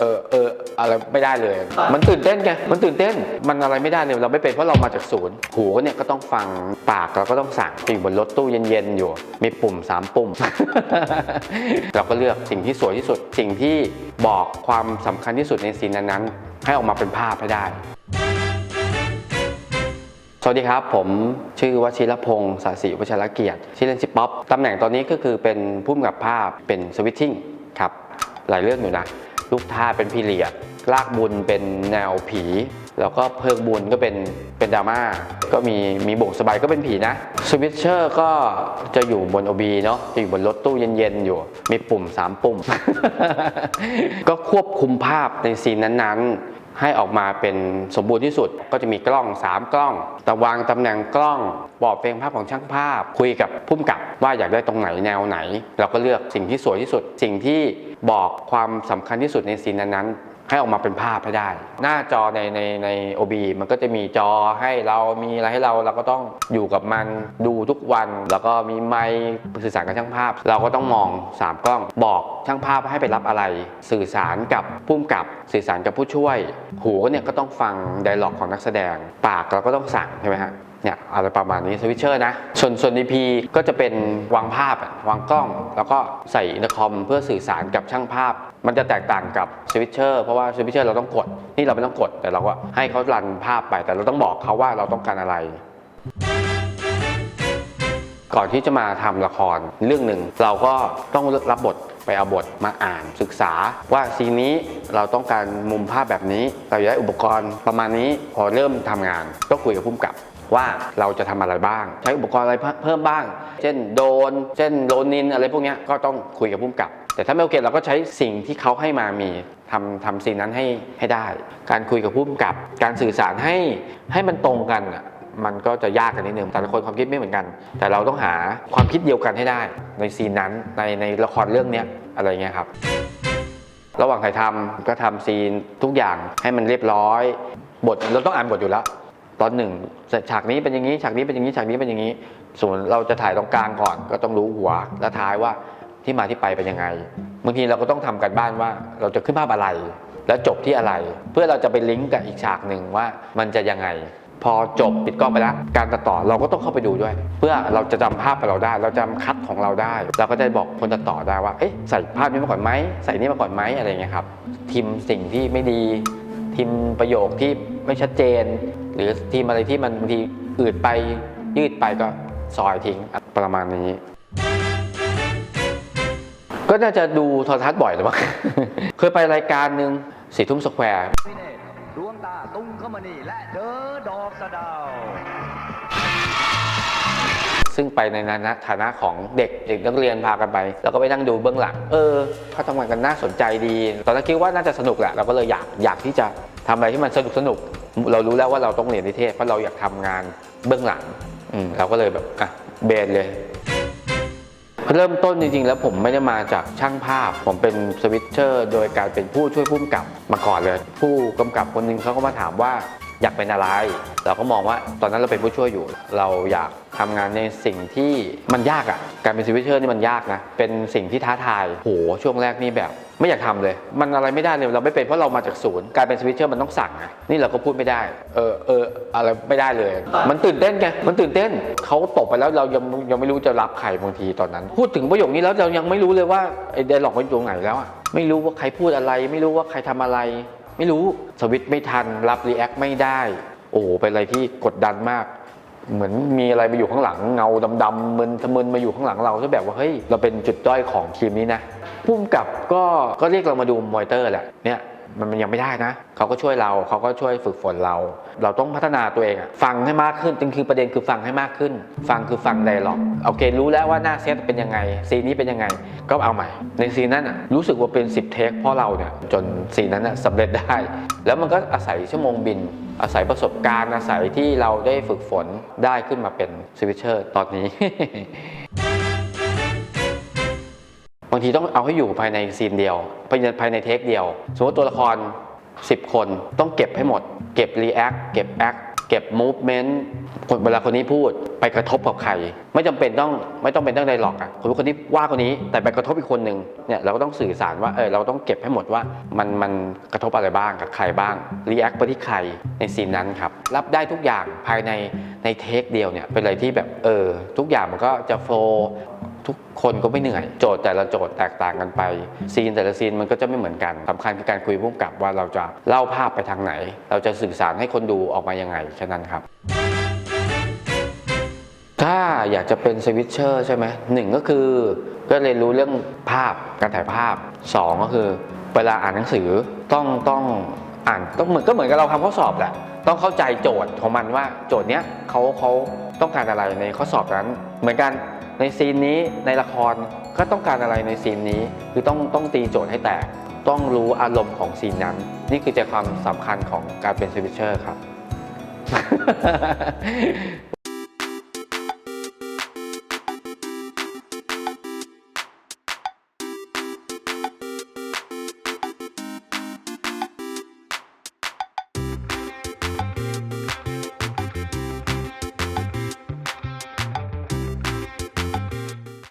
เออเอออะไรไม่ได้เลย มันตื่นเต้นไงมันตื่นเต้น มันอะไรไม่ได้เลยเราไม่เป็นเพราะเรามาจากศูนย์หูเนี่ยก็ต้องฟังปากเราก็ต้องสั่งอยู่บนรถตู้เย็นๆอยู่ มีปุ่มสามปุ่ม เราก็เลือกสิ่งที่สวยที่สุด สิ่งที่บอกความสำคัญที่สุดในซีนนั้นๆ ให้ออกมาเป็นภาพให้ได้สวัสดีครับ ผมชื่อวชิรพงศ์สาสีวชรเกียรติชื่อเล่นชื่อป๊อปตำแหน่งตอนนี้ก็คือเป็นผู้กำกับภาพเป็นสวิตชิ่งครับ หลายเรื่องอยู่นะ ลูกท่าเป็นพิเรียดลากบุญเป็นแนวผี แล้วก็เพิกบุญก็เป็นเป็นดราม่าก็มีมีโบกสบายก็เป็นผีนะสวิตเชอร์ก็จะอยู่บนโอบีเนาะจะอยู่บนรถตู้เย็นๆอยู่ มีปุ่ม 3 ปุ่ม ก็ควบคุมภาพในซีนนั้นๆ ให้ออกมาเป็นสมบูรณ์ที่สุด ก็จะมีกล้อง 3 กล้องตะวางตำแหน่งกล้องบอกเพลงภาพของช่างภาพ คุยกับพุ่มกับว่าอยากได้ตรงไหนแนวไหน เราก็เลือกสิ่งที่สวยที่สุด สิ่งที่บอกความสำคัญที่สุดในซีนนั้นๆ ให้ออกมาเป็นภาพให้ได้ หน้าจอในในใน OB มันก็จะมีจอให้เรามีอะไรให้เราเราก็ต้องอยู่กับมันดูทุกวัน แล้วก็มีไมค์สื่อสารกับช่างภาพ เราก็ต้องมอง 3 กล้องบอกช่างภาพให้ไปรับอะไร สื่อสารกับผู้กำกับสื่อสารกับผู้ช่วย หูเนี่ยก็ต้องฟังไดร็อกของนักแสดง ปากเราก็ต้องสั่งใช่ไหมฮะเนี่ยอะไรประมาณนี้สวิตเชอร์นะ ส่วนส่วน DP ก็จะเป็นวางภาพวางกล้อง แล้วก็ใส่อินเตอร์คอมเพื่อสื่อสารกับช่างภาพ มันจะแตกต่างกับสวิตเชอร์เพราะว่าสวิตเชอร์เราต้องกด นี่เราไม่ต้องกด แต่เราก็ให้เขารันภาพไป แต่เราต้องบอกเขาว่าเราต้องการอะไร ก่อนที่จะมาทำละครเรื่องหนึ่งเราก็ต้องรับบทไปเอาบทมาอ่านศึกษา ว่าซีนนี้เราต้องการมุมภาพแบบนี้ เราอยากได้อุปกรณ์ประมาณนี้พอเริ่มทำงาน ก็คุยกับผู้กำกับว่าเราจะทำอะไรบ้าง ใช้อุปกรณ์อะไรเพิ่มบ้าง เช่นโดน เช่นโลนินอะไรพวกนี้ก็ต้องคุยกับผู้กำกับ แต่ถ้าไม่โอเคเราก็ใช้สิ่งที่เขาให้มามีทำทำสิ่งนั้นให้ให้ได้ การคุยกับผู้กำกับ การสื่อสารให้ให้มันตรงกันอะมันก็จะยากกันนิดนึงแต่ละคนความคิดไม่เหมือนกัน แต่เราต้องหาความคิดเดียวกันให้ได้ ในซีนนั้นในในละครเรื่องนี้อะไรเงี้ยครับ ระหว่างถ่ายทำก็ทำซีนทุกอย่างให้มันเรียบร้อย บทเราต้องอ่านบทอยู่แล้ว ตอนหนึ่งฉากนี้เป็นอย่างนี้ฉากนี้เป็นอย่างนี้ฉากนี้เป็นอย่างนี้ ส่วนเราจะถ่ายตรงกลางก่อน ก็ต้องรู้หัวและท้ายว่า ที่มาที่ไปเป็นยังไงบางทีเราก็ต้องทำกันบ้านว่าเราจะขึ้นภาพอะไร แล้วจบที่อะไร เพื่อเราจะไปลิงก์กับอีกฉากหนึ่งว่ามันจะยังไง พอจบปิดกล้องไปแล้วการตัดต่อเราก็ต้องเข้าไปดูด้วย เพื่อเราจะจำภาพของเราได้ เราจำคัดของเราได้ เราก็จะบอกคนตัดต่อได้ว่าเอ๊ะใส่ภาพนี้มาก่อนไหมใส่นี่มาก่อนไหมอะไรเงี้ยครับทิมสิ่งที่ไม่ดี ทิมประโยคที่ไม่ชัดเจน หรือทีมอะไรที่มันบางทีอืดไปยืดไปก็ซอยทิ้งประมาณนี้ ก็น่าจะดูโทรทัศน์บ่อยหรือเปล่าเคยไปรายการหนึ่งสี่ทุ่มสแควร์พิเนตดวงตาตุ้งเข้ามานี่และเดอดอกสะเดาว ซึ่งไปในฐานะของเด็กเด็กนักเรียนพากันไป แล้วก็ไปนั่งดูเบื้องหลัง เออเขาทำงานกันน่าสนใจดี ตอนนั้นคิดว่าน่าจะสนุกแหละเราก็เลยอยากอยากที่จะทำอะไรที่มันสนุกสนุก เรารู้แล้วว่าเราต้องเรียนนิเทศเพราะเราอยากทำงานเบื้องหลังอืมเราก็เลยแบบอะเบนเลย เริ่มต้นจริงๆ แล้วผมไม่ได้มาจากช่างภาพ ผมเป็นสวิตเชอร์ โดยการเป็นผู้ช่วยผู้กำกับมาก่อนเลย ผู้กำกับคนหนึงเขาก็มาถามว่าอยากเป็นอะไร เราก็มองว่าตอนนั้นเราเป็นผู้ช่วยอยู่ เราอยากทำงานในสิ่งที่มันยากอะ่ะ การเป็นสวิตเชอร์นี่มันยากนะ เป็นสิ่งที่ท้าทายโหช่วงแรกนี่แบบ ไม่อยากทำเลย มันอะไรไม่ได้เลยเราไม่เป็นเพราะเรามาจากศูนย์การเป็นสวิตเชอร์มันต้องสั่งไงนี่เราก็พูดไม่ได้ เออเอออะไรไม่ได้เลย มันตื่นเต้นไงมันตื่นเต้นเขาตกไปแล้วเรายังยังไม่รู้จะรับใครบางทีตอนนั้น พูดถึงประโยคนี้แล้วเรายังไม่รู้เลยว่าไอ้เดนหลอกมันอยู่ตรงไหนแล้วอะไม่รู้ว่าใครพูดอะไร ไม่รู้ว่าใครทำอะไร ไม่รู้สวิตช์ไม่ทันรับรีแอคไม่ได้ โอ้โหเป็นอะไรที่กดดันมากเหมือนมีอะไรมาอยู่ข้างหลังเงาดำๆมึนทะมึนมาอยู่ข้างหลังเราที่แบบว่าเฮ้ยเราเป็นจุดด้อยของทีมนี้นะ พุ่มกับก็ก็เรียกเรามาดูมอนิเตอร์แหละเนี่ยมันยังไม่ได้นะเขาก็ช่วยเราเขาก็ช่วยฝึกฝนเรา เราต้องพัฒนาตัวเองอะฟังให้มากขึ้นจริงคือประเด็นคือฟังให้มากขึ้น ฟังคือฟังไดร็อกโอเค รู้แล้วว่าหน้าเซตเป็นยังไงซีนนี้เป็นยังไง ก็เอาใหม่ ในซีนนั้นอะรู้สึกว่าเป็น 10 เทคเพราะเราเนี่ยจนซีนนั้นอะสำเร็จได้ แล้วมันก็อาศัยชั่วโมงบิน อาศัยประสบการณ์อาศัยที่เราได้ฝึกฝนได้ขึ้นมาเป็นสวิตเชอร์ตอนนี้างทีต้องเอาให้อยู่ภายในซีนเดียวภายในภายในเทคเดียว สมมติตัวละคร 10 คนต้องเก็บให้หมด เก็บรีแอคเก็บแอคเก็บ movement คนเวลาคนนี้พูดไปกระทบกับใคร ไม่จำเป็นต้องไม่ต้องเป็นต้องไดหรอกอะคนคนนี้ว่าคนนี้แต่ไปกระทบอีกคนหนึ่งเนี่ยเราก็ต้องสื่อสารว่าเออเราต้องเก็บให้หมดว่ามันมันกระทบอะไรบ้างกับใครบ้างรีแอคไปที่ใครในซีนนั้นครับ รับได้ทุกอย่างภายในในเทคเดียวเนี่ยเป็นอะไรที่แบบเออทุกอย่างมันก็จะโฟล์ ทุกคนก็ไม่เหนื่อย โจทย์แต่ละโจทย์แตกต่างกันไป ซีนแต่ละซีนมันก็จะไม่เหมือนกันสำคัญคือการคุยพุ่มกับว่าเราจะเล่าภาพไปทางไหน เราจะสื่อสารให้คนดูออกมายังไงแค่นั้นครับถ้าอยากจะเป็นสวิตเชอร์ใช่ไหมหนึ่งก็คือก็เรียนรู้เรื่องภาพการถ่ายภาพสองก็คือเวลาอ่านหนังสือต้องต้องอ่านต้องเหมือนก็เหมือนกับเราทำข้อสอบแหละต้องเข้าใจโจทย์ของมันว่าโจทย์เนี้ยเขาเขาต้องการอะไรในข้อสอบนั้น เหมือนกัน ในซีนนี้ในละครก็ต้องการอะไรในซีนนี้ คือต้องต้องตีโจทย์ให้แตก ต้องรู้อารมณ์ของซีนนั้น นี่คือใจความสำคัญของการเป็นสวิเชอร์ครับ